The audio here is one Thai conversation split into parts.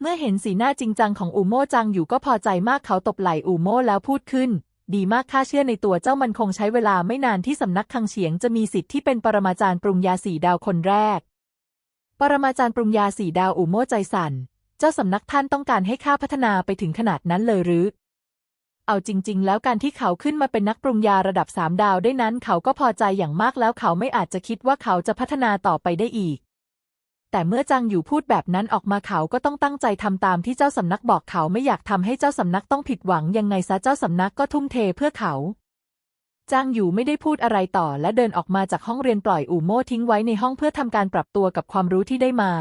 เมื่อเห็นสีหน้าจริงจังของอูโม่จังอยู่ก็พอใจมากเขาตบไหล่อูโม่แล้วพูดขึ้น ดีมากข้าเชื่อในตัวเจ้ามันคงใช้เวลาไม่นานที่สำนักคังเฉียงจะมีสิทธิ์ที่เป็นปรมาจารย์ปรุงยาสีดาวคนแรก ปรมาจารย์ปรุงยาสีดาวอูโม่ใจสั่น เจ้าสำนักท่านต้องการให้ข้าพัฒนาไปถึงขนาดนั้นเลยหรือ เอาจริง ๆ แล้วการที่เขาขึ้นมาเป็นนักปรุงยาระดับสามดาวได้นั้น เขาก็พอใจอย่างมากแล้วเขาไม่อาจจะคิดว่าเขาจะพัฒนาต่อไปได้อีก แต่เมื่อจังอยู่พูดแบบนั้นออกมาเขาก็ต้องตั้งใจทำตามที่เจ้าสำนักบอกเขาไม่อยากทำให้เจ้าสำนักต้องผิดหวังยังไงซะเจ้าสำนักก็ทุ่มเทเพื่อเขาจางอยู่ไม่ได้พูดอะไรต่อและเดินออกมาจากห้องเรียนปล่อยอู่โม่ทิ้งไว้ในห้องเพื่อทำการปรับตัวกับความรู้ที่ได้มา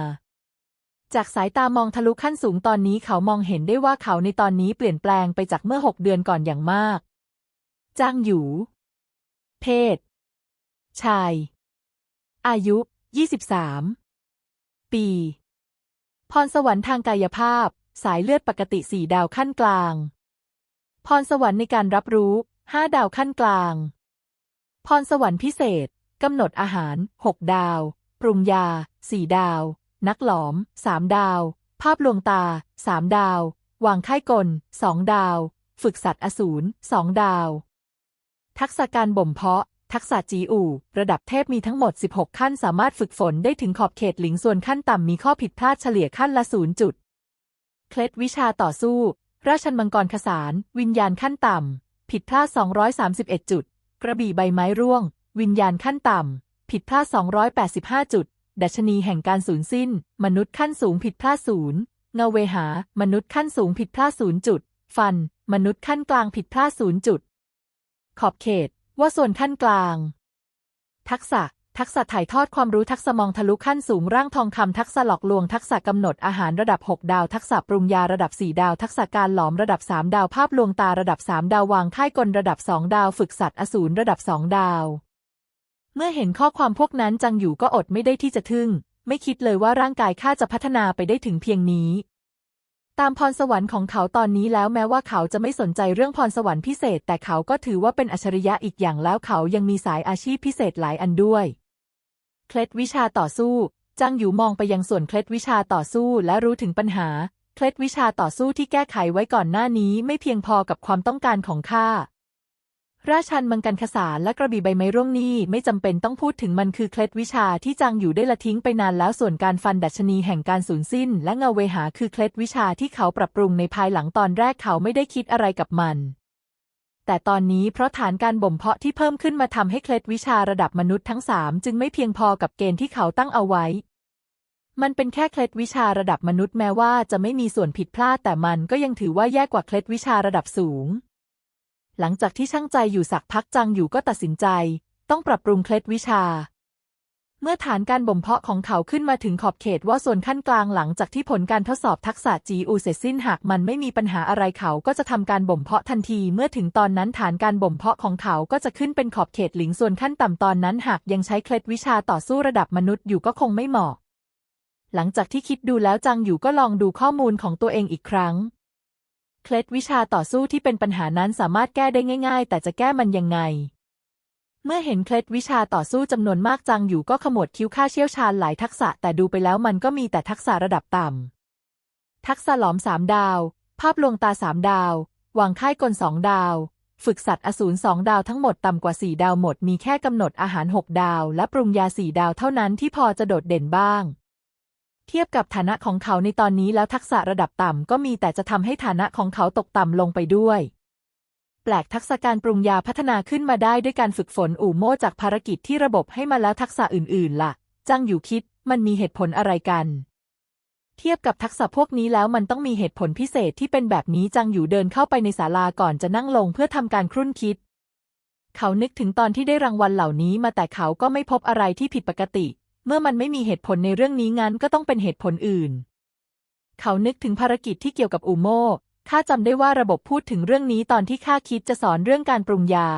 จากสายตามองทะลุขั้นสูงตอนนี้เขามองเห็นได้ว่าเขาในตอนนี้เปลี่ยนแปลงไปจากเมื่อหกเดือนก่อนอย่างมาก จางอยู่ เพศ ชาย อายุ 23 ปี พรสวรรค์ทางกายภาพ สายเลือดปกติสี่ดาวขั้นกลาง พรสวรรค์ในการรับรู้ห้าดาวขั้นกลาง พรสวรรค์พิเศษกำหนดอาหารหกดาว ปรุงยาสี่ดาว นักหลอมสามดาว ภาพลวงตาสามดาว วางค่ายกลสองดาว ฝึกสัตว์อสูรสองดาว ทักษะการบ่มเพาะ ทักษะจีอู่ ระดับเทพมีทั้งหมด 16 ขั้นสามารถฝึกฝนได้ถึงขอบเขตหลิงส่วนขั้นต่ำมีข้อผิดพลาดเฉลี่ยขั้นละศูนย์จุด เคล็ดวิชาต่อสู้ ราชันมังกรขสาร วิญญาณขั้นต่ำ ผิดพลาด 231 จุด กระบี่ใบไม้ร่วง วิญญาณขั้นต่ำ ผิดพลาด 285 จุด ดัชนีแห่งการสูญสิ้น มนุษย์ขั้นสูงผิดพลาดศูนย์เงาเวหา มนุษย์ขั้นสูงผิดพลาดศูนย์จุด ฟัน มนุษย์ขั้นกลางผิดพลาดศูนย์จุด ขอบเขต ว่าส่วนขั้นกลาง ทักษะ ทักษะถ่ายทอดความรู้ทักษะมองทะลุขั้นสูงร่างทองคำทักษะหลอกลวงทักษะกำหนดอาหารระดับ 6 ดาว ทักษะปรุงยาระดับ 4 ดาว ทักษะการหลอมระดับ 3 ดาวภาพลวงตาระดับ 3 ดาววางค่ายกลระดับ 2 ดาวฝึกสัตว์อสูรระดับ 2 ดาว เมื่อเห็นข้อความพวกนั้นจังอยู่ก็อดไม่ได้ที่จะทึ่ง ไม่คิดเลยว่าร่างกายข้าจะพัฒนาไปได้ถึงเพียงนี้ ตามพรสวรรค์ของเขาตอนนี้แล้วแม้ว่าเขาจะไม่สนใจเรื่องพรสวรรค์พิเศษ แต่เขาก็ถือว่าเป็นอัจฉริยะอีกอย่างแล้วเขายังมีสายอาชีพพิเศษหลายอันด้วย เคล็ดวิชาต่อสู้ จังอยู่มองไปยังส่วนเคล็ดวิชาต่อสู้และรู้ถึงปัญหา เคล็ดวิชาต่อสู้ที่แก้ไขไว้ก่อนหน้านี้ไม่เพียงพอกับความต้องการของข้า ราชันมังกันขสารและกระบี่ใบไม้ร่วงนี่ไม่จำเป็นต้องพูดถึงมันคือเคล็ดวิชาที่จังอยู่ได้ละทิ้งไปนานแล้วส่วนการฟันดัชนีแห่งการสูญสิ้น และเงาเวหาคือเคล็ดวิชาที่เขาปรับปรุงในภายหลังตอนแรกเขาไม่ได้คิดอะไรกับมัน แต่ตอนนี้เพราะฐานการบ่มเพาะที่เพิ่มขึ้นมาทำให้เคล็ดวิชาระดับมนุษย์ทั้งสามจึงไม่เพียงพอกับเกณฑ์ที่เขาตั้งเอาไว้ มันเป็นแค่เคล็ดวิชาระดับมนุษย์แม้ว่าจะไม่มีส่วนผิดพลาดแต่มันก็ยังถือว่าแย่กว่าเคล็ดวิชาระดับสูง หลังจากที่ช่างใจอยู่สักพักจังอยู่ก็ตัดสินใจ ต้องปรับปรุงเคล็ดวิชา เมื่อฐานการบ่มเพาะของเขาขึ้นมาถึงขอบเขตว่าส่วนขั้นกลางหลังจากที่ผลการทดสอบทักษะจีอูเสร็จสิ้นหากมันไม่มีปัญหาอะไรเขาก็จะทำการบ่มเพาะทันทีเมื่อถึงตอนนั้นฐานการบ่มเพาะของเขาก็จะขึ้นเป็นขอบเขตหลิงส่วนขั้นต่ำตอนนั้นหากยังใช้เคล็ดวิชาต่อสู้ระดับมนุษย์อยู่ก็คงไม่เหมาะหลังจากที่คิดดูแล้วจังอยู่ก็ลองดูข้อมูลของตัวเองอีกครั้ง เคล็ดวิชาต่อสู้ที่เป็นปัญหานั้นสามารถแก้ได้ง่าย ๆ แต่จะแก้มันยังไง เมื่อเห็นเคล็ดวิชาต่อสู้จำนวนมากจังอยู่ก็ขมวดคิ้วค่าเชี่ยวชาญหลายทักษะแต่ดูไปแล้วมันก็มีแต่ทักษะระดับต่ำ ทักษะหลอมสามดาว ภาพลวงตาสามดาววางค่ายกลสองดาว ฝึกสัตว์อสูรสองดาวทั้งหมดต่ำกว่าสี่ดาวหมดมีแค่กำหนดอาหารหกดาว และปรุงยาสี่ดาวเท่านั้นที่พอจะโดดเด่นบ้าง เทียบกับฐานะของเขาในตอนนี้แล้วทักษะระดับต่ำก็มีแต่จะทำให้ฐานะของเขาตกต่ำลงไปด้วย แปลกทักษะการปรุงยาพัฒนาขึ้นมาได้ด้วยการฝึกฝนอู่โม่จากภารกิจที่ระบบให้มาแล้วทักษะอื่นๆล่ะ จังอยู่คิดมันมีเหตุผลอะไรกัน เทียบกับทักษะพวกนี้แล้วมันต้องมีเหตุผลพิเศษที่เป็นแบบนี้จังอยู่เดินเข้าไปในศาลาก่อนจะนั่งลงเพื่อทำการครุ่นคิด เขานึกถึงตอนที่ได้รางวัลเหล่านี้มาแต่เขาก็ไม่พบอะไรที่ผิดปกติ เมื่อมันไม่มีเหตุผลในเรื่องนี้งั้นก็ต้องเป็นเหตุผลอื่น เขานึกถึงภารกิจที่เกี่ยวกับอูโม่ข้าจำได้ว่าระบบพูดถึงเรื่องนี้ตอนที่ข้าคิดจะสอนเรื่องการปรุงยา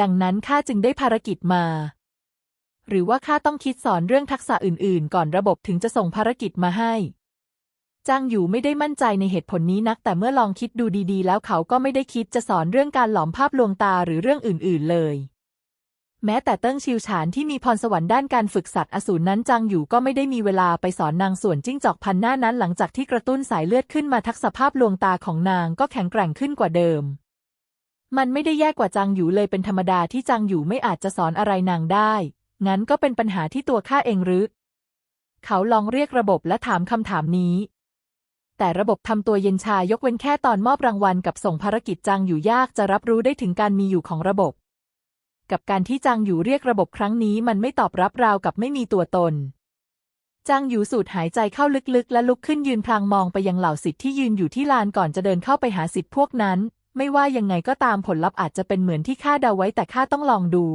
ดังนั้นข้าจึงได้ภารกิจมา หรือว่าข้าต้องคิดสอนเรื่องทักษะอื่น ๆ ก่อนระบบถึงจะส่งภารกิจมาให้จางอยู่ไม่ได้มั่นใจในเหตุผลนี้นัก แต่เมื่อลองคิดดูดีๆ แล้วเขาก็ไม่ได้คิดจะสอนเรื่องการหลอมภาพลวงตาหรือเรื่องอื่น ๆ เลย แม้แต่เติ้งชิวฉานที่มีพรสวรรค์ด้านการฝึกสัตว์อสูรนั้นจังอยู่ก็ไม่ได้มีเวลาไปสอนนางส่วนจิ้งจอกพันหน้านั้นหลังจากที่กระตุ้นสายเลือดขึ้นมาทักษภาพลวงตาของนางก็แข็งแกร่งขึ้นกว่าเดิม มันไม่ได้แย่กว่าจางอยู่เลยเป็นธรรมดาที่จางอยู่ไม่อาจจะสอนอะไรนางได้ งั้นก็เป็นปัญหาที่ตัวข้าเองหรือ เขาลองเรียกระบบและถามคำถามนี้ แต่ระบบทำตัวเย็นชายกเว้นแค่ตอนมอบรางวัลกับส่งภารกิจจางอยู่ยากจะรับรู้ได้ถึงการมีอยู่ของระบบ กับการที่จางอยู่เรียกระบบครั้งนี้มันไม่ตอบรับราวกับไม่มีตัวตนจางอยู่สูดหายใจเข้าลึกๆ และลุกขึ้นยืนพลางมองไปยังเหล่าสิทธิ์ที่ยืนอยู่ที่ลานก่อนจะเดินเข้าไปหาสิทธิ์พวกนั้น ไม่ว่ายังไงก็ตามผลลัพธ์อาจจะเป็นเหมือนที่ข้าเดาไว้แต่ข้าต้องลองดู